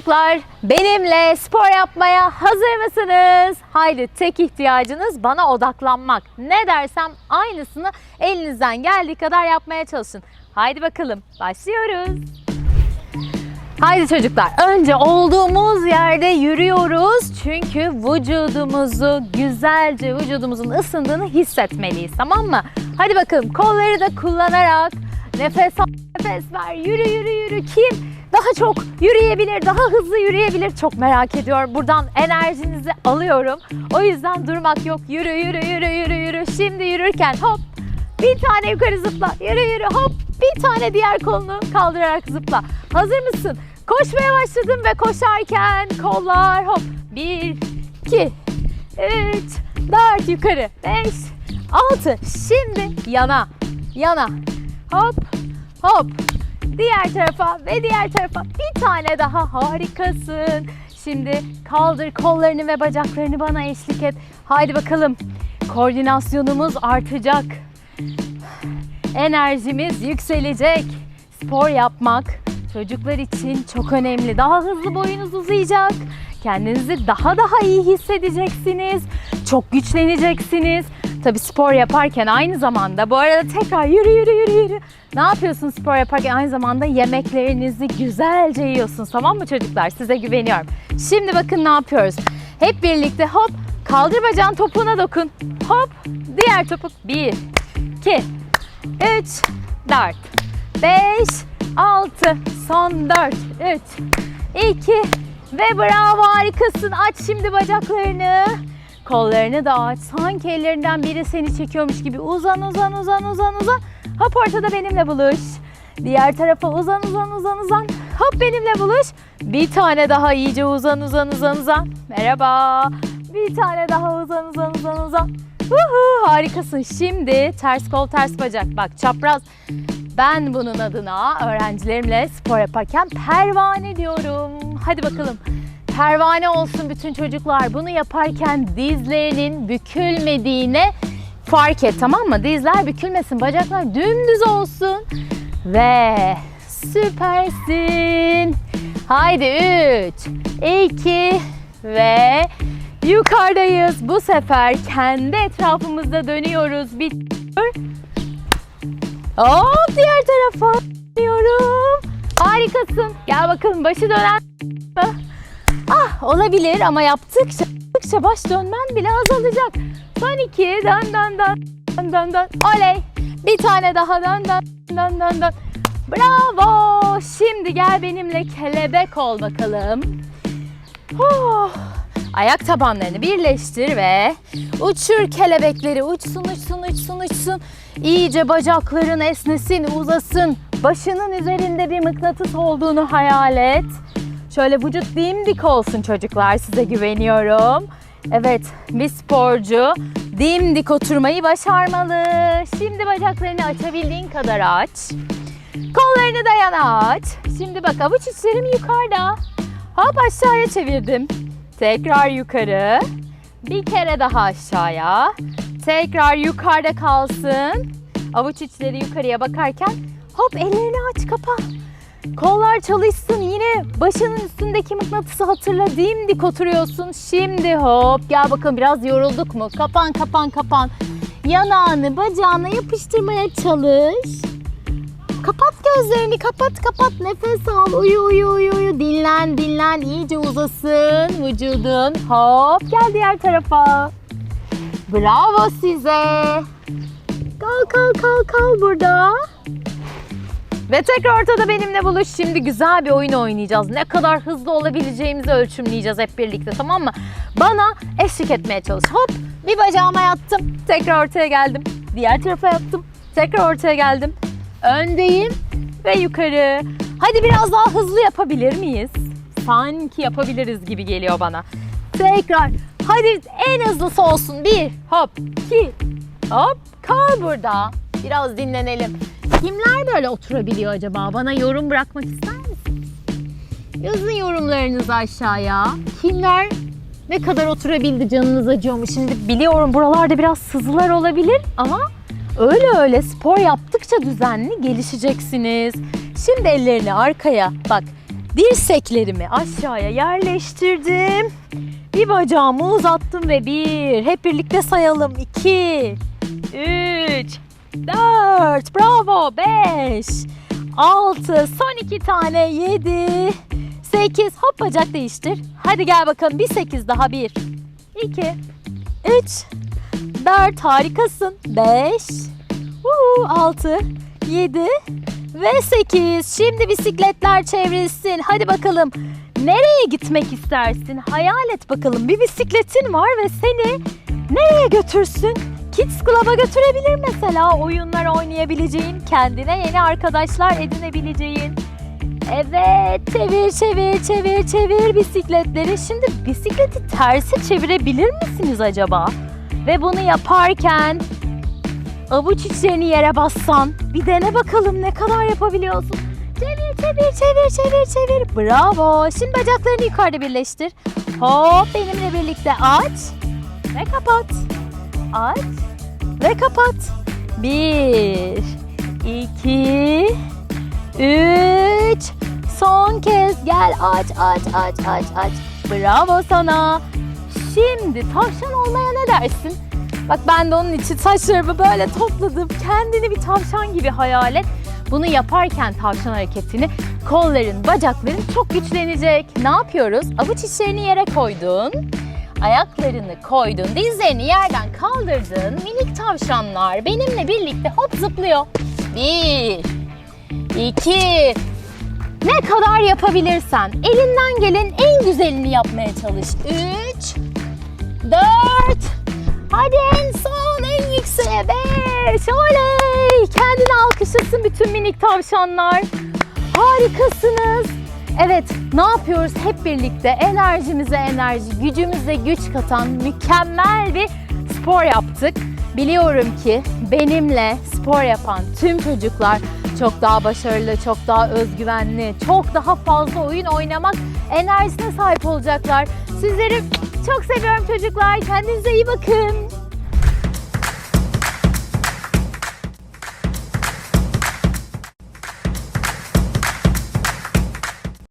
Çocuklar benimle spor yapmaya hazır mısınız? Haydi tek ihtiyacınız bana odaklanmak. Ne dersem aynısını elinizden geldiği kadar yapmaya çalışın. Haydi bakalım başlıyoruz. Haydi çocuklar önce olduğumuz yerde yürüyoruz. Çünkü vücudumuzu güzelce vücudumuzun ısındığını hissetmeliyiz tamam mı? Hadi bakalım kolları da kullanarak nefes al nefes ver yürü yürü yürü kim daha çok yürüyebilir daha hızlı yürüyebilir çok merak ediyorum. Buradan enerjinizi alıyorum. O yüzden durmak yok yürü yürü yürü yürü yürü şimdi yürürken hop bir tane yukarı zıpla yürü yürü hop bir tane diğer kolunu kaldırarak zıpla. Hazır mısın? Koşmaya başladım ve koşarken kollar hop. Bir, iki, üç, dört yukarı. Beş, altı. Şimdi yana, yana. Hop, hop. Diğer tarafa ve diğer tarafa. Bir tane daha harikasın. Şimdi kaldır kollarını ve bacaklarını bana eşlik et. Haydi bakalım. Koordinasyonumuz artacak enerjimiz yükselecek. Spor yapmak çocuklar için çok önemli. Daha hızlı boyunuz uzayacak. Kendinizi daha daha iyi hissedeceksiniz. Çok güçleneceksiniz. Tabii spor yaparken aynı zamanda bu arada tekrar yürü yürü yürü yürü. Ne yapıyorsun spor yaparken aynı zamanda yemeklerinizi güzelce yiyorsunuz tamam mı çocuklar? Size güveniyorum. Şimdi bakın ne yapıyoruz. Hep birlikte hop kaldır bacağın topuğuna dokun. Hop diğer topuk. Bir, iki, 3, 4, 5, 6, son 4, 3, 2 ve bravo harikasın. Aç şimdi bacaklarını. Kollarını da aç. Sanki ellerinden biri seni çekiyormuş gibi. Uzan uzan uzan uzan uzan. Hop ortada benimle buluş. Diğer tarafa uzan uzan uzan uzan. Hop benimle buluş. Bir tane daha iyice uzan uzan uzan uzan. Merhaba. Bir tane daha uzan uzan uzan uzan. Uhu, harikasın. Şimdi ters kol ters bacak. Bak çapraz. Ben bunun adına öğrencilerimle spor yaparken pervane diyorum. Hadi bakalım. Pervane olsun bütün çocuklar. Bunu yaparken dizlerinin bükülmediğine fark et tamam mı? Dizler bükülmesin, bacaklar dümdüz olsun. Ve süpersin. Haydi 3, 2 ve yukarıdayız. Bu sefer kendi etrafımızda dönüyoruz. Bir Hop diğer tarafa dönüyorum. Harikasın. Gel bakalım başı dönen Ah olabilir ama yaptıkça, yaptıkça baş dönmen bile azalacak. Son iki dön dön dön dön dön dön. Oley. Bir tane daha dön dön dön dön dön. Bravo. Şimdi gel benimle kelebek ol bakalım. Oh. Ayak tabanlarını birleştir ve uçur kelebekleri. Uçsun, uçsun, uçsun, uçsun. İyice bacakların esnesin, uzasın. Başının üzerinde bir mıknatıs olduğunu hayal et. Şöyle vücut dimdik olsun çocuklar. Size güveniyorum. Evet, bir sporcu dimdik oturmayı başarmalı. Şimdi bacaklarını açabildiğin kadar aç. Kollarını da yana aç. Şimdi bak avuç içlerim yukarıda. Hop aşağıya çevirdim. Tekrar yukarı. Bir kere daha aşağıya. Tekrar yukarıda kalsın. Avuç içleri yukarıya bakarken hop ellerini aç kapa. Kollar çalışsın yine başının üstündeki mıknatısı hatırla dimdik oturuyorsun. Şimdi hop gel bakalım biraz yorulduk mu? Kapan kapan kapan. Yanağını bacağına yapıştırmaya çalış. Kapat gözlerini kapat kapat nefes al uyu uyu uyu uyu dinlen dinlen iyice uzasın vücudun hop gel diğer tarafa bravo size kal kal kal kal burada ve tekrar ortada benimle buluş. Şimdi güzel bir oyun oynayacağız. Ne kadar hızlı olabileceğimizi ölçümleyeceğiz hep birlikte tamam mı? Bana eşlik etmeye çalış. Hop bir bacağıma yattım. Tekrar ortaya geldim. Diğer tarafa yattım. Tekrar ortaya geldim. Öndeyim ve yukarı. Hadi biraz daha hızlı yapabilir miyiz? Sanki yapabiliriz gibi geliyor bana. Tekrar. Hadi en hızlısı olsun. Bir, hop, iki, hop. Kal burada. Biraz dinlenelim. Kimler böyle oturabiliyor acaba? Bana yorum bırakmak ister misiniz? Yazın yorumlarınızı aşağıya. Kimler ne kadar oturabildi canınız acıyor mu? Şimdi biliyorum buralarda biraz sızılar olabilir ama öyle öyle spor yaptıkça düzenli gelişeceksiniz. Şimdi ellerini arkaya bak dirseklerimi aşağıya yerleştirdim. Bir bacağımı uzattım ve bir. Hep birlikte sayalım. İki, üç, dört, bravo, beş, altı, son iki tane, yedi, sekiz. Hop bacak değiştir. Hadi gel bakalım bir sekiz daha. Bir, iki, üç, dört. Harikasın. Beş, uhu, altı, yedi ve sekiz. Şimdi bisikletler çevrilsin. Hadi bakalım. Nereye gitmek istersin? Hayal et bakalım. Bir bisikletin var ve seni nereye götürsün? Kids Club'a götürebilir mesela. Oyunlar oynayabileceğin, kendine yeni arkadaşlar edinebileceğin. Evet, çevir çevir çevir çevir bisikletleri. Şimdi bisikleti tersi çevirebilir misiniz acaba? Ve bunu yaparken avuç içlerini yere bassan bir dene bakalım ne kadar yapabiliyorsun. Çevir çevir çevir çevir çevir. Bravo. Şimdi bacaklarını yukarıda birleştir. Hop benimle birlikte aç ve kapat. Aç ve kapat. Bir, iki, üç. Son kez gel aç aç aç aç aç. Bravo sana. Şimdi tavşan olmaya ne dersin? Bak ben de onun için saçlarımı böyle topladım. Kendini bir tavşan gibi hayal et. Bunu yaparken tavşan hareketini kolların, bacakların çok güçlenecek. Ne yapıyoruz? Avuç içlerini yere koydun. Ayaklarını koydun, dizlerini yerden kaldırdın. Minik tavşanlar benimle birlikte hop zıplıyor. Bir, iki, ne kadar yapabilirsen elinden gelen en güzelini yapmaya çalış. Üç, dört, hadi en son en yükseğe beş. Oley! Kendini alkışlasın bütün minik tavşanlar. Harikasınız. Evet, ne yapıyoruz hep birlikte? Enerjimize enerji, gücümüze güç katan mükemmel bir spor yaptık. Biliyorum ki benimle spor yapan tüm çocuklar çok daha başarılı, çok daha özgüvenli, çok daha fazla oyun oynamak enerjisine sahip olacaklar. Sizleri çok seviyorum çocuklar. Kendinize iyi bakın.